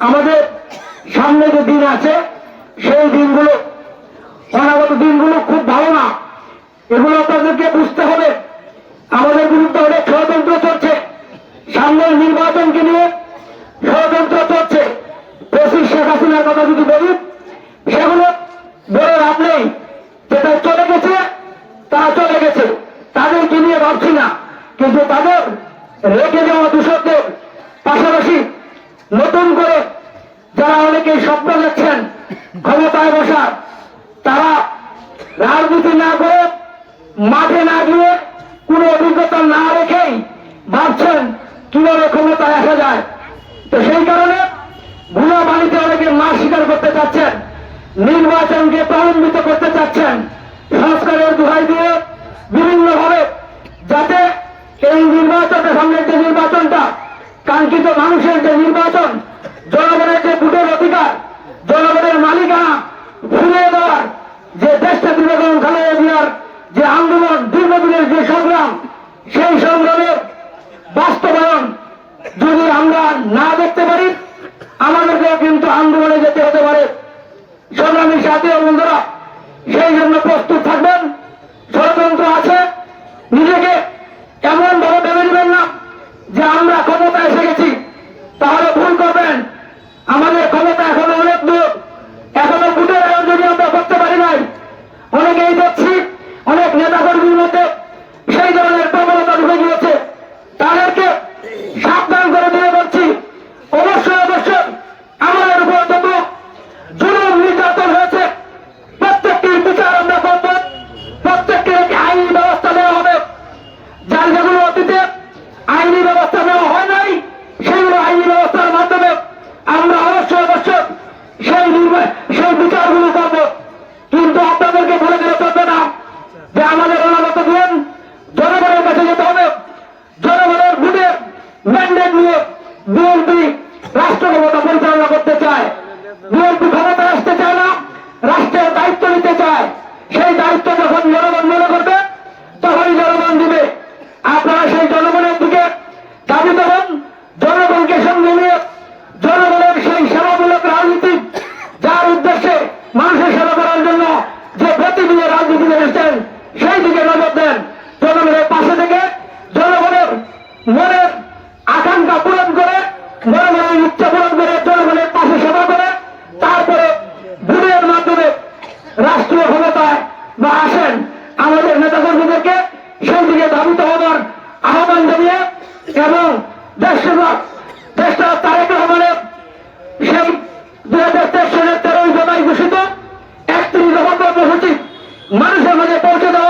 আমাদের সামনে যে দিন আছে, সেই দিনগুলো, অনাগত দিনগুলো খুব ভালো না। এগুলো আপনাদেরকে বুঝতে হবে। আমাদের বিরুদ্ধে অনেক ষড়যন্ত্র চলছে। সামনের নির্বাচনকে নিয়ে ষড়যন্ত্র চলছে। পঁচিশ শেখ হাসিনার কথা যদি বলি, সেগুলো বলে লাভ নেই। যেটা চলে গেছে, তারা চলে গেছে। তাদেরকে নিয়ে ভাবছি না। কিন্তু তাদের রেখে নতুন করে যারা অনেকেই স্বপ্ন দেখছেন, ক্ষমতায় বসার, তারা রাজনীতি না করে মাঠে না গিয়ে কোনো অভিজ্ঞতা না রেখেই ভাবছেন কীভাবে ক্ষমতায় আসা যায়। তো সেই কারণে ভুয়া বাণীতে অনেকে মার স্বীকার করতে চাচ্ছেন, নির্বাচনকে প্রলম্বিত করতে চাচ্ছেন, সংস্কারের দোহাই দিয়ে বিভিন্নভাবে যাতে এই নির্বাচনটা, সামনের যে নির্বাচনটা মানুষের যে নির্বাচন, জনগণের যে ভোটের অধিকার, জনগণের মালিকানা ফিরিয়ে দেওয়ার, যে দেশটা বিবেচন খালেদা জিয়ার যে আন্দোলন দীর্ঘদিনের যে সংগ্রাম, সেই সংগ্রামের বাস্তবায়ন যদি আমরা না দেখতে পারি আমাদেরকে কিন্তু আন্দোলনে যেতে হতে পারে। সংগ্রামী সাথে বন্ধুরা সেই বিচারগুলো করবো ধাবিত হবার আহ্বান জানিয়ে এবং দেশের দেশটা তারেক রহমানের সেই দুই হাজার তেইশ সালের তেরোই জুলাই ঘোষিত একত্রিশ নভেম্বর মানুষের মাঝে পৌঁছে দেওয়া